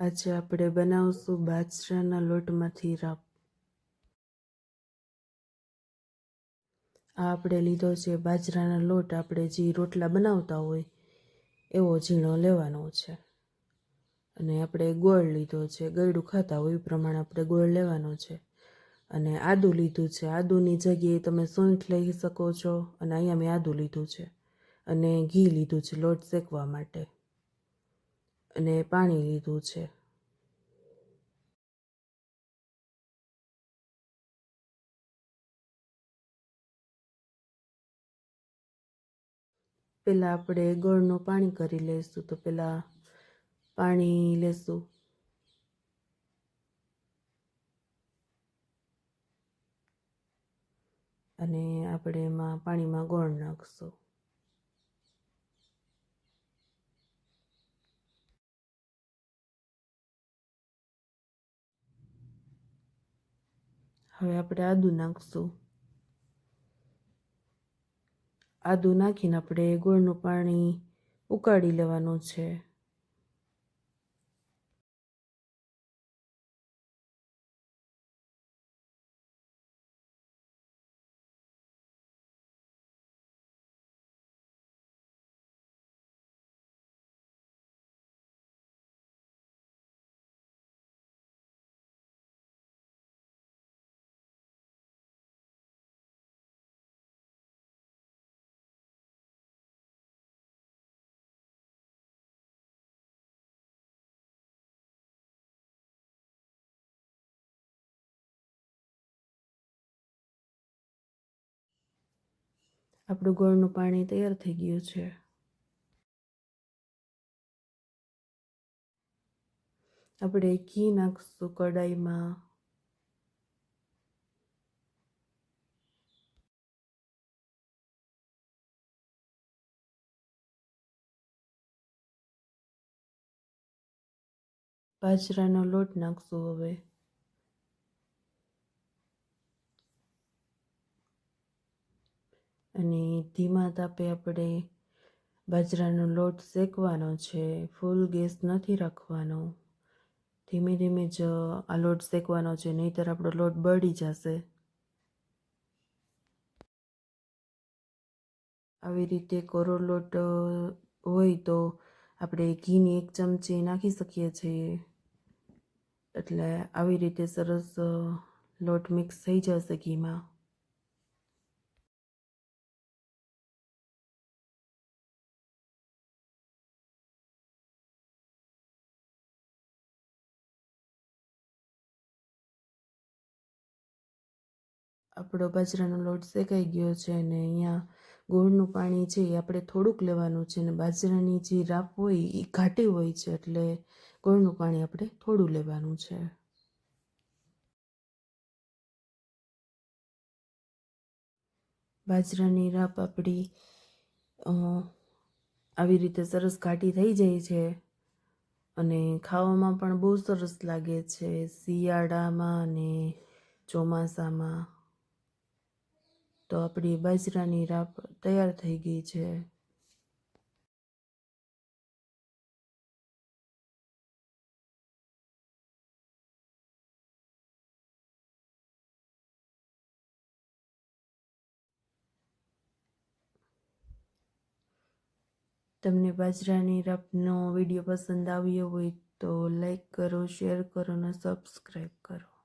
આજે આપણે બનાવશું બાજરાના લોટમાંથી રાપ આ આપણે લીધો છે બાજરાના લોટ. આપણે જે રોટલા બનાવતા હોય, એવો ઝીણો લેવાનો છે. અને આપણે ગોળ લીધો છે. ગળ્યું ખાતા હોય એ પ્રમાણે આપણે ગોળ લેવાનો છે. અને આદું લીધું છે. આદુની જગ્યાએ તમે સૂંઠ લઈ શકો છો. અને અહીંયા મેં આદું લીધું છે. અને ઘી લીધું છે લોટ શેકવા માટે. અને પાણી લીધું છે. પહેલાં આપણે ગોળનું પાણી કરી લઈશું, તો પહેલાં પાણી લેશું. અને આપણે એમાં પાણીમાં ગોળ નાખશું. હવે આપણે આદું નાખશું. આદું નાખીને આપણે ગોળનું પાણી ઉકાળી લેવાનું છે. આપણું ગોળનું પાણી તૈયાર થઈ ગયું છે. આપણે ઘી નાખશું કડાઈમાં. બાજરાનો લોટ નાખશું હવે. અને ધીમા તાપે આપણે બાજરાનો લોટ શેકવાનો છે, ફૂલ ગેસ નથી રાખવાનો. ધીમે ધીમે જ આ લોટ શેકવાનો છે, નહીંતર આપણો લોટ બળી જશે. આવી રીતે કોરો લોટ હોય તો આપણે ઘીની એક ચમચી નાખી શકીએ છીએ. એટલે આવી રીતે સરસ લોટ મિક્સ થઈ જશે ઘીમાં. આપણો બાજરાનો લોટ શેકાઈ ગયો છે અને અહીંયા ગોળનું પાણી છે એ આપણે થોડુંક લેવાનું છે અને બાજરાની જે રાપ હોય એ ઘાટી હોય છે એટલે ગોળનું પાણી આપણે થોડું લેવાનું છે. બાજરાની રાપ આપણી આવી રીતે સરસ ઘાટી થઈ જાય છે અને ખાવામાં પણ બહુ સરસ લાગે છે શિયાળામાં અને ચોમાસામાં. તો આપણી બાજરાની રાપ તૈયાર થઈ ગઈ છે. તમને બાજરાની રાપનો વીડિયો પસંદ આવ્યો હોય તો લાઈક કરો, શેર કરો અને સબસ્ક્રાઈબ કરો.